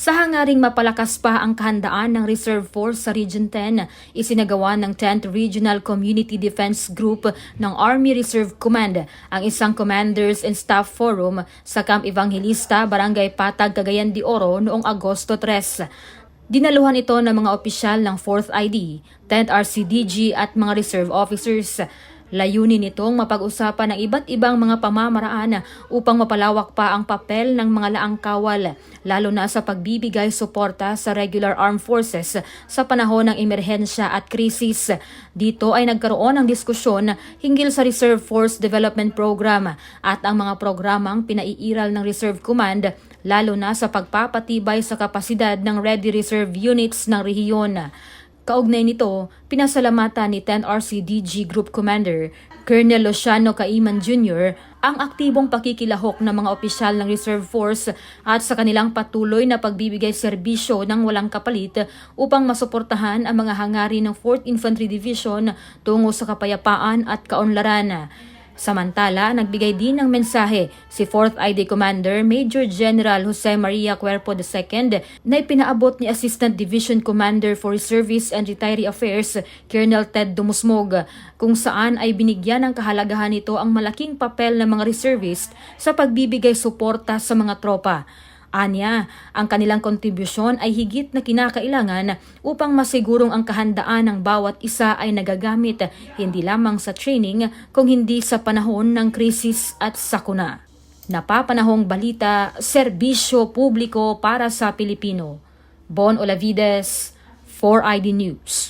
Hangaring mapalakas pa ang kahandaan ng Reserve Force sa Region 10, isinagawa ng 10th Regional Community Defense Group ng Army Reserve Command ang isang Commanders and Staff Forum sa Camp Evangelista, Barangay Patag, Cagayan de Oro noong Agosto 3. Dinaluhan ito ng mga opisyal ng 4th ID, 10th RCDG at mga reserve officers. Layunin nitong mapag-usapan ng iba't ibang mga pamamaraan upang mapalawak pa ang papel ng mga laang kawal, lalo na sa pagbibigay suporta sa regular armed forces sa panahon ng emerhensya at krisis. Dito ay nagkaroon ng diskusyon hinggil sa Reserve Force Development Program at ang mga programang pinaiiral ng Reserve Command lalo na sa pagpapatibay sa kapasidad ng Ready Reserve Units ng rehiyon. Kaugnay nito, pinasalamatan ni 10 RCDG Group Commander Colonel Luciano Caiman Jr. ang aktibong pakikilahok ng mga opisyal ng Reserve Force at sa kanilang patuloy na pagbibigay serbisyo ng walang kapalit upang masuportahan ang mga hangarin ng 4th Infantry Division tungo sa kapayapaan at kaunlaran. Samantala, nagbigay din ng mensahe si 4th ID Commander Major General Jose Maria Cuerpo II na ipinaabot ni Assistant Division Commander for Service and Retiree Affairs Colonel Ted Dumusmog kung saan ay binigyan ng kahalagahan nito ang malaking papel ng mga reservist sa pagbibigay suporta sa mga tropa. Anya, ang kanilang kontribusyon ay higit na kinakailangan upang masigurong ang kahandaan ng bawat isa ay nagagamit hindi lamang sa training kung hindi sa panahon ng krisis at sakuna. Napapanahong balita, serbisyo publiko para sa Pilipino. Bon Olavides, 4ID News.